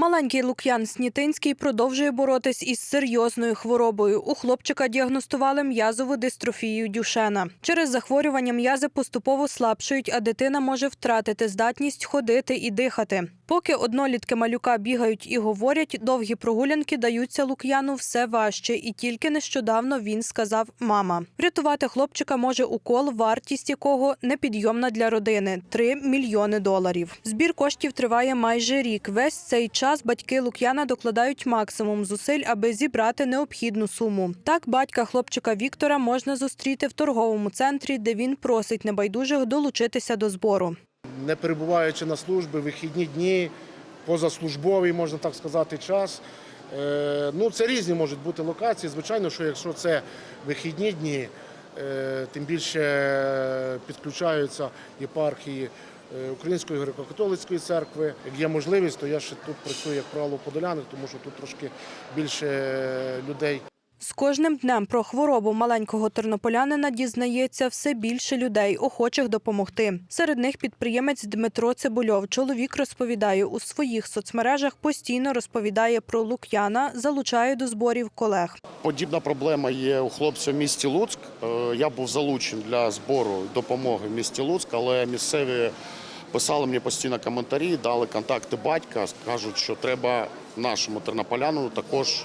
Маленький Лук'ян Снітинський продовжує боротись із серйозною хворобою. У хлопчика діагностували м'язову дистрофію Дюшена. Через захворювання м'язи поступово слабшують, а дитина може втратити здатність ходити і дихати. Поки однолітки малюка бігають і говорять, довгі прогулянки даються Лук'яну все важче, і тільки нещодавно він сказав «мама». Врятувати хлопчика може укол, вартість якого непідйомна для родини 3 мільйони доларів. Збір коштів триває майже рік. Весь цей час батьки Лук'яна докладають максимум зусиль, аби зібрати необхідну суму. Так, батька хлопчика Віктора можна зустріти в торговому центрі, де він просить небайдужих долучитися до збору. не перебуваючи на службі, вихідні дні, позаслужбовий, можна так сказати, час. Е, Ну, це різні можуть бути локації. Звичайно, що якщо це вихідні дні, е, тим більше підключаються єпархії е, Української греко-католицької церкви. Як є можливість, то я ще тут працюю, як правило, в подоляних, тому що тут трошки більше людей. З кожним днем про хворобу маленького тернополянина дізнається все більше людей, охочих допомогти. Серед них підприємець Дмитро Цибульов. Чоловік розповідає у своїх соцмережах, постійно розповідає про Лук'яна, залучає до зборів колег. Подібна проблема є у хлопця в місті Луцьк. Е, Я був залучений для збору допомоги в місті Луцьк, але місцеві писали мені постійно коментарі, дали контакти батька, кажуть, що треба нашому тернополяну також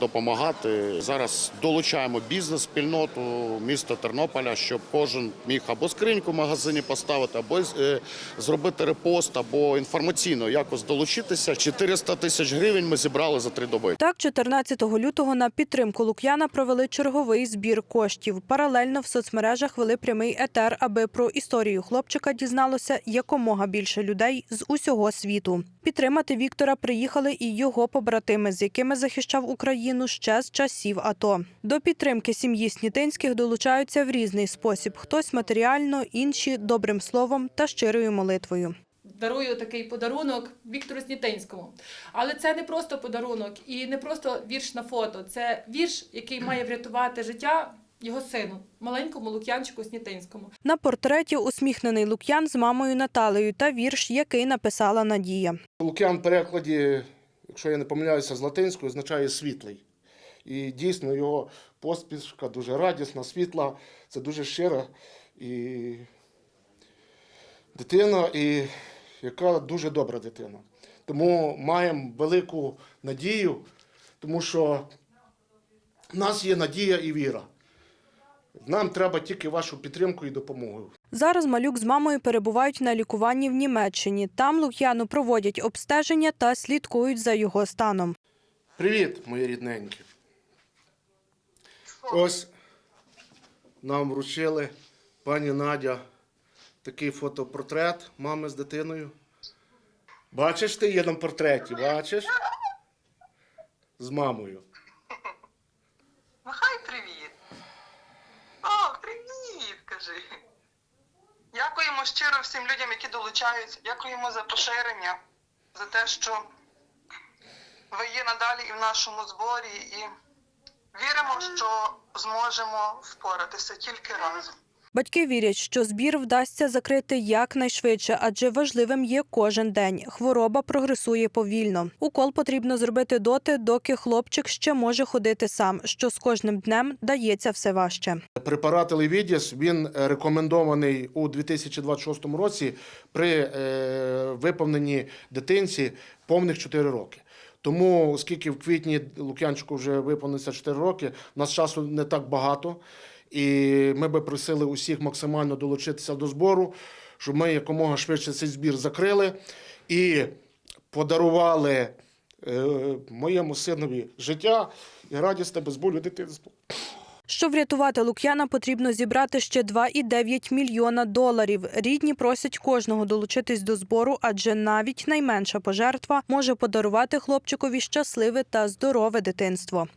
допомагати. Зараз долучаємо бізнес-спільноту міста Тернополя, щоб кожен міг або скриньку в магазині поставити, або е, зробити репост, або інформаційно якось долучитися. 400 тисяч гривень ми зібрали за три доби. Так, 14 лютого на підтримку Лук'яна провели черговий збір коштів. Паралельно в соцмережах вели прямий етер, аби про історію хлопчика дізналося якомога більше людей з усього світу. Підтримати Віктора приїхали і його побратими, з якими захищав Україну ще з часів АТО. До підтримки сім'ї Снітинських долучаються в різний спосіб: хтось матеріально, інші добрим словом та щирою молитвою. дарую такий подарунок Віктору Снітинському. Але це не просто подарунок і не просто вірш на фото. Це вірш, який має врятувати життя його сину, маленькому Лук'янчику Снітинському. На портреті усміхнений Лук'ян з мамою Наталею та вірш, який написала Надія. Лук'ян в перекладі, якщо я не помиляюся, з латинської, означає світлий. І дійсно його поспішка дуже радісна, світла, це дуже щира і дитина, і яка дуже добра дитина. Тому маємо велику надію, тому що в нас є надія і віра. Нам треба тільки вашу підтримку і допомогу. Зараз малюк з мамою перебувають на лікуванні в Німеччині. Там Лук'яну проводять обстеження та слідкують за його станом. Привіт, мої рідненькі. Ось нам вручили пані Надя такий фотопортрет мами з дитиною. Бачиш, ти є на портреті, бачиш? З мамою. Махай привіт. О, привіт, кажи. Дякуємо щиро всім людям, які долучаються. Дякуємо за поширення, за те, що ви є надалі і в нашому зборі, і віримо, що зможемо впоратися тільки разом. Батьки вірять, що збір вдасться закрити якнайшвидше, адже важливим є кожен день. Хвороба прогресує повільно. Укол потрібно зробити доти, доки хлопчик ще може ходити сам, що з кожним днем дається все важче. Препарат Елевідіс, він е, рекомендований у 2026 році при е, виповненні дитинці повних 4 роки. Тому, оскільки в квітні Лук'янчику вже виповниться 4 роки, у нас часу не так багато, і ми би просили усіх максимально долучитися до збору, щоб ми якомога швидше цей збір закрили і подарували е, моєму синові життя і радісне без болю дитинство. Щоб врятувати Лук'яна, потрібно зібрати ще 2,9 мільйона доларів. Рідні просять кожного долучитись до збору, адже навіть найменша пожертва може подарувати хлопчикові щасливе та здорове дитинство.